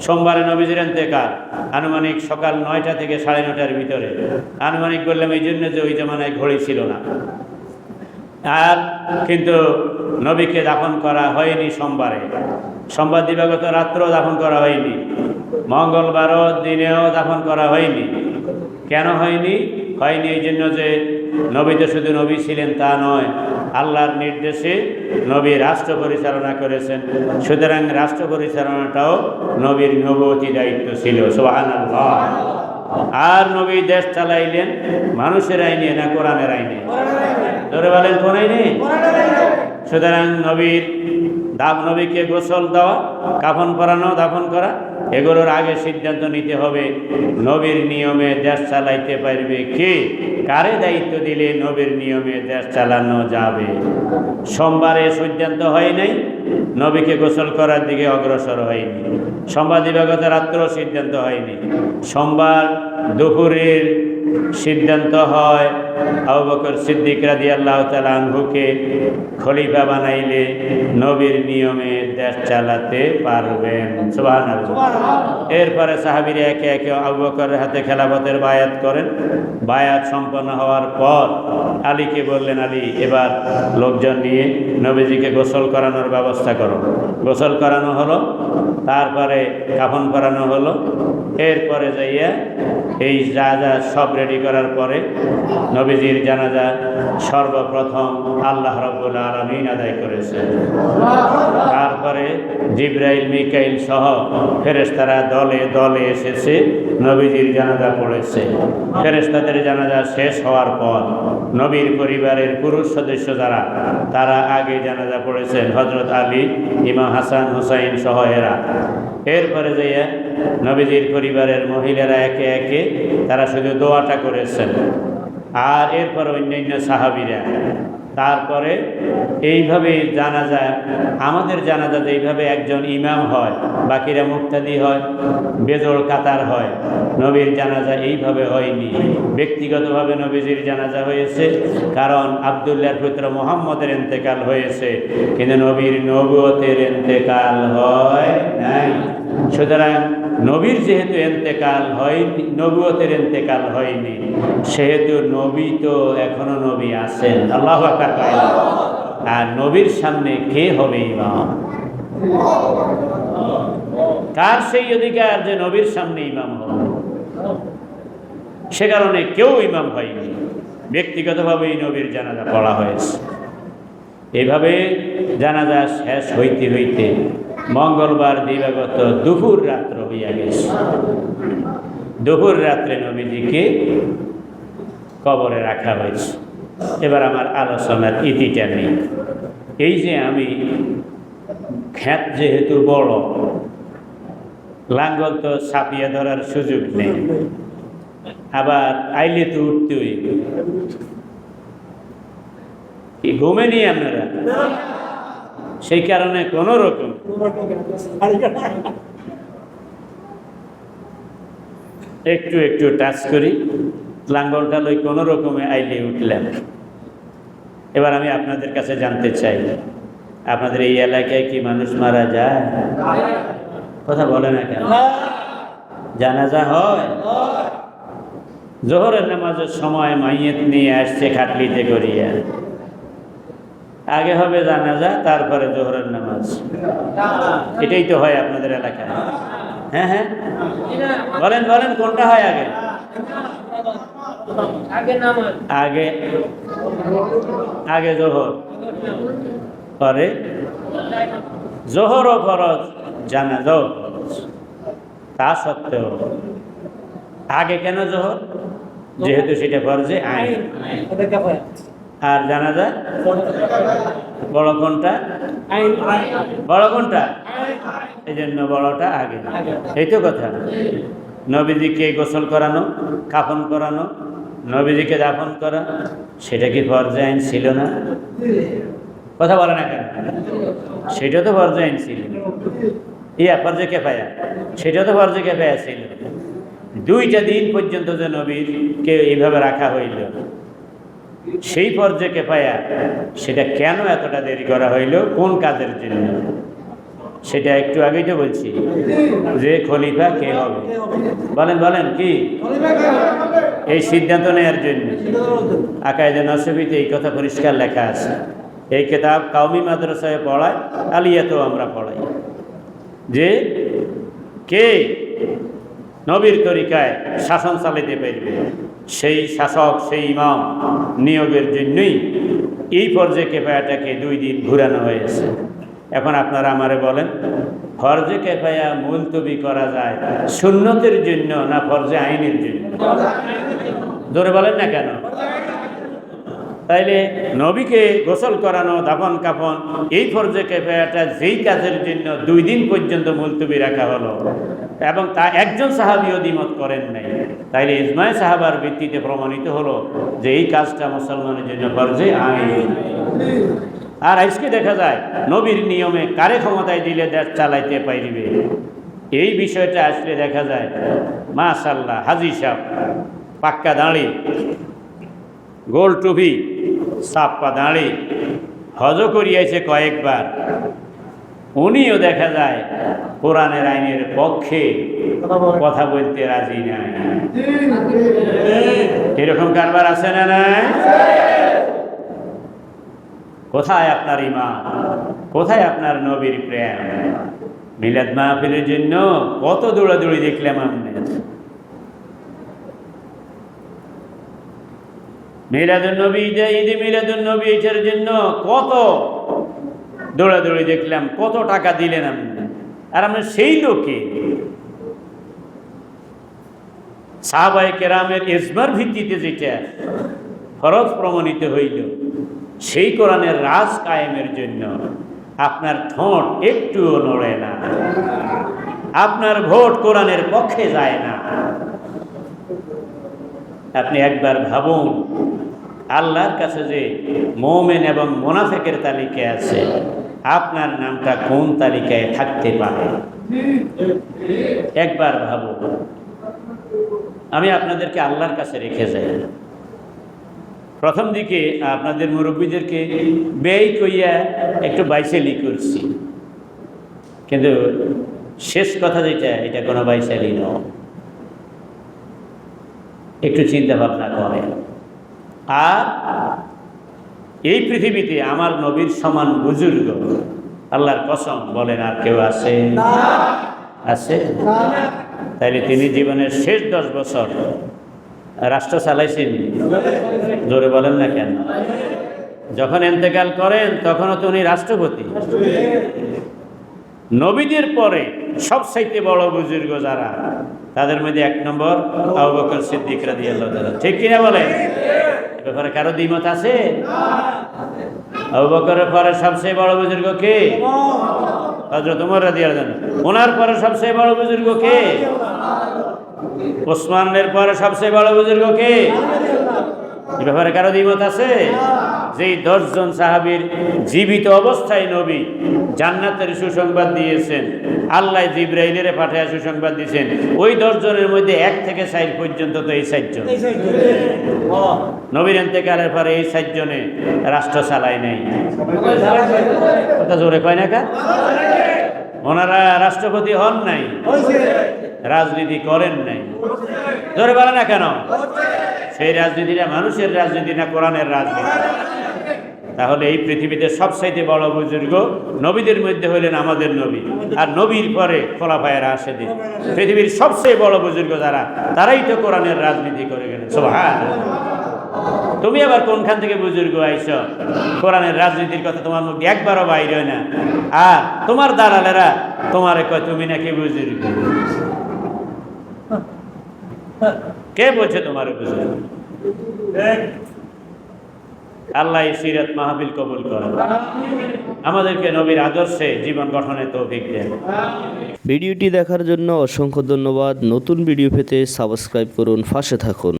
সোমবারে নবীজির এতেকাল আনুমানিক সকাল নয়টা থেকে সাড়ে নটার ভিতরে। আনুমানিক বললাম, এই জন্য যে ওই জমানায় ঘড়ি ছিল না। আর কিন্তু নবীকে দাফন করা হয়নি সোমবারে। সোমবার দিবাগত রাত্রেও দাফন করা হয়নি। মঙ্গলবারও দিনেও দাফন করা হয়নি। কেন হয়নি? হয়নি এই জন্য যে নবী তো শুধু নবী ছিলেন তা নয়, আল্লাহর নির্দেশে নবী রাষ্ট্র পরিচালনা করেছেন। সুতরাং রাষ্ট্র পরিচালনাটাও নবীর নবতী দায়িত্ব ছিল। সোহান আর নবী দেশ চালাইলেন, মানুষের আইনে না কোরআনের আইনে? ধরে বলেন কোন আইনে? সুতরাং নবীর দাব নবীকে গোসল দেওয়া কাফন করানো দাফন করা, এগুলোর আগে সিদ্ধান্ত নিতে হবে, নবীর নিয়মে দেশ চালাইতে পারবে কে? কারে দায়িত্ব দিলে নবীর নিয়মে দেশ চালানো যাবে? সোমবারে সিদ্ধান্ত হয় নাই, নবীকে গোসল করার দিকে অগ্রসর হয়নি। সোমবার দিবাগত রাত্রেও সিদ্ধান্ত হয়নি। সোমবার দুপুরের সিদ্ধান্ত হয় আবু বকর সিদ্দিক রাজি আল্লাহ তালহুকে খলিফা বানাইলে নবীর নিয়মে দেশ চালাতে পারবেন। সুবহানাল্লাহ। এরপরে সাহাবিরা একে একে আবু বকরের হাতে খেলাফতের বায়াত করেন। বায়াত সম্পন্ন হওয়ার পর আলীকে বললেন আলী এবার লোকজন নিয়ে নবীজিকে গোসল করানোর ব্যবস্থা করো। গোসল করানো হলো তারপরে কাফন করানো হলো। এরপরে যাইয়া এই যা যা সব রেডি করার পরে নবীজির জানাজা সর্বপ্রথম আল্লাহ রব্বুল আলমিন আদায় করেছে তারপরে জিব্রাইল, মিকাইল সহ ফেরেশতারা দলে দলে এসেছে, নবীজির জানাজা পড়েছে। ফেরেশতাদের জানাজা শেষ হওয়ার পর নবীর পরিবারের পুরুষ সদস্য যারা, তারা আগে জানাজা পড়েছেন হজরত আলী, ইমাম হাসান, হুসাইন সহ এরা। এরপরে যাইয়া নবীজির পরিবারের মহিলারা একে একে তারা শুধু দোয়াটা করেছেন। আর এরপর অন্যান্য সাহাবিরা, তারপরে এইভাবে জানা যায় আমাদের জানাজাতে এইভাবে একজন ইমাম হয়, বাকিরা মুক্তাদি হয় বেজোড় কাতার হয়। নবীর জানাজা এইভাবে হয়নি। ব্যক্তিগতভাবে নবীজির জানাজা হয়েছে, কারণ আবদুল্লাহর পুত্র মোহাম্মদের এন্তেকাল হয়েছে, কিন্তু নবীর নবতের এন্তেকাল হয় নাই। সুতরাং নবীর যেহেতু এন্তেকাল হয়নি, নবুয়তের এন্তেকাল হয়নি, সেহেতু নবী তো এখনও নবী আছেন। আল্লাহ। আর নবীর সামনে কে হবে ইমাম? কার সেই অধিকার যে নবীর সামনে ইমাম হবে? সে কারণে কেউ ইমাম হয়নি। এই নবীর জানাজা পড়া হয়েছে। এভাবে জানাজা শেষ হইতে হইতে মঙ্গলবার দিবাগত দুপুর রাত্র হইয়া গেছে। দুপুর রাত্রে নবীজিকে কবরে রাখা হয়েছে। এবার আমার আলোচনার ইতিটা নেই। এই যে আমি খ্যাত যেহেতু বড় লাঙ্গল তো ছাপিয়ে ধরার সুযোগ নেই। আবার আইলে তো উঠতে হইবে কি ঘুমেনি আপনারা? সেই কারণে কোনো রকম। একটু একটু টাচ করি। লাঙ্গলটা লই কোনো রকমে আইলে উঠলাম। এবার আমি আপনাদের কাছে জানতে চাই, আপনাদের এই এলাকায় কি মানুষ মারা যায়? কথা বলে না কেন? জানাজা হয়? জোহরের নামাজের সময় মাইয়েত নিয়ে আসছে খাটলিতে করিয়া। আগে হবে জানাজা তারপরে জোহরের নামাজ। এটাই তো হয় আপনাদের এলাকায়। হ্যাঁ হ্যাঁ। বলেন বলেন কোনটা হয় আগে? আগে আগে আগে জোহর। পরে? জোহরও ফরজ। জানাজাও তা সত্ত্বেও। আগে কেন জোহর? যেহেতু সেটা ফরজে আইন। আর জানাজা বড় কোনটা? বড় কোনটা? এই জন্য বড়টা আগে। এই তো কথা। নবীজিকে গোসল করানো, কাফন করানো, নবীজিকে দাফন করা, সেটা কি ফরজে আইন ছিল না? কথা বলে না কেন? সেটা তো ফরজে আইন ছিল। ইয়া, ফরজে কেফায়া। সেটা তো ফরজে কেফায়া ছিল। দুইটা দিন পর্যন্ত যে নবীরকে এইভাবে রাখা হইল, সেই পর্যায়ে কেফায়া, সেটা কেন এতটা দেরি করা হইল, কোন কাজের জন্য? সেটা একটু আগেই তো বলছি, যে খলিফা কে হবে? বলেন বলেন, কি? এই সিদ্ধান্ত নেওয়ার জন্য। আকায়দে নসবিতে এই কথা পরিষ্কার লেখা আছে। এই কিতাব কাউমি মাদ্রাসায় পড়ায়, আলিয়াতেও আমরা পড়াই। যে কে নবীর তরিকায় শাসন চালাতে পারবে, সেই শাসক, সেই ইমাম নিয়োগের জন্যই এই পর্যায়ে কেফায়াটাকে দুই দিন ঘুরানো হয়েছে। এখন আপনারা আমারে বলেন, ফরজে কেফায়া মুলতবি করা যায় সুন্নতের জন্য না ফরজে আইনের জন্য? ধরে বলেন না কেন? তাইলে নবীকে গোসল করানো, দাফন, কাফন, এই ফরজে কেফায়াটা যেই কাজের জন্য দুই দিন পর্যন্ত মুলতবি রাখা হলো এবং তা একজন সাহাবিও দ্বিমত করেন নাই। তাইলে ইসমাই সাহাবার ভিত্তিতে প্রমাণিত হলো যে এই কাজটা মুসলমানের জন্য ফরজে আইন। আর আজকে দেখা যায়, নবীর নিয়মে কারে ক্ষমতায় দিলে দেশ চালাইতে পারিবে? এই বিষয়টা আসলে দেখা যায়, মাশাল্লাহ, হাজি সাহ পাক্কা দাঁড়ি, গোল টুপি সাপ্পা দাঁড়ে হজ করিয়াছে কয়েকবার। উনিও দেখা যায় কোরআনের আইনের পক্ষে কথা বলতে রাজি নাই। এরকম কারবার আছে না নাই? কোথায় আপনার ইমা কোথায় আপনার নবীর প্রেম? মিলাদ মাহফিলের জন্য কত দৌড়াদৌড়ি দেখলাম আপনি মিলাদুল নবী ঈদে ঈদে মিলাদুল নবী এটার জন্য কত দৌড়াদৌড়ি দেখলাম, কত টাকা দিলেন আপনি? আর আমরা সেই লোকে সাহাবাই কেরামের ইসমার ভিত্তিতে যেটা ফরজ প্রমাণিত হইল, সেই কোরআনের রাজ কায়েমের জন্য আপনার ঠোঁট একটুও নড়ে না, আপনার ভোট কোরআনের পক্ষে যায় না। আপনি একবার ভাবুন আল্লাহর কাছে যে মোমেন এবং মোনাফেকের তালিকায় আছে, আপনার নামটা কোন তালিকায় থাকতে পারে? একবার ভাবুন। আমি আপনাদেরকে আল্লাহর কাছে রেখে যাই। প্রথম দিকে আপনাদের মুরব্বীদেরকে ব্যয় কইয়া একটু বাইসালি করছি। কিন্তু শেষ কথা যেটা, এটা কোনো বাইসালি নয়। একটু চিন্তা ভাবনা করে আর এই পৃথিবীতে আমার নবীর সমান বুজুর্গ, আল্লাহর কসম বলেন আর কেউ আছে? আছে। তাইলে তিনি জীবনের শেষ দশ বছর রাষ্ট্র চালাইছেন। জোরে বলেন না কেন? যখন এন্তেকাল করেন, তখনও তো উনি রাষ্ট্রপতি। নবীদের পরে সব চাইতে বড় বুজুর্গ যারা, তাদের মধ্যে এক নম্বর আবু বকর তাআলা। ঠিক কিনা বলে এ ব্যাপারে কারও দ্বিমত আছে? আবু বকরের পরে সবচেয়ে বড় বুজুর্গ কে? হযরত উমর রাদিয়াল্লাহু আনহু। ওনার পরে সবচেয়ে বড় বুজুর্গ কে? ওসমানের পরে সবচেয়ে বড় বুজুর্গ কে? এ ব্যাপারে কারও দ্বিমত আছে? যেই দশজন সাহাবীর জীবিত অবস্থায় নবী জান্নাতের সুসংবাদ দিয়েছেন আল্লাহ জিব্রাইলের পাঠায় সুসংবাদ দিয়েছেন ওই দশজনের মধ্যে এক থেকে ষাট পর্যন্ত তো এই ষাটজন নবীর এন্তেকালের পরে এই ষাটজনে রাষ্ট্র চালায় নেই। কথা জোরে কয় না কা? ওনারা রাষ্ট্রপতি হন নাই। রাজনীতি করেন নাই। ধরে বলে না কেন? সেই রাজনীতিটা মানুষের রাজনীতি না কোরআনের রাজনীতি। তাহলে এই পৃথিবীতে সবচাইতে বড় বুজুর্গ নবীদের মধ্যে হইলেন আমাদের নবী। আর নবীর পরে খোলাফায়ের আসে দিন পৃথিবীর সবচেয়ে বড় বুজুর্গ যারা, তারাই তো কোরআনের রাজনীতি করে গেলেন। তুমি আবার কোনখান থেকে বুজুর্গ আইস কোরআনের রাজনীতির কথা তোমার মুখ একবারও বাইরে না। আর তোমার দালালেরা তোমারে কয়, তুমি নাকি বুজুর্গ? কে বলছে তোমার আল্লাহ এই সিরাত মাহবিল কবুল করেন। আমাদেরকে নবীর আদর্শে জীবন গঠনে তৌফিক দেন। ভিডিওটি দেখার জন্য অসংখ্য ধন্যবাদ। নতুন ভিডিও পেতে সাবস্ক্রাইব করুন ফাঁসে থাকুন।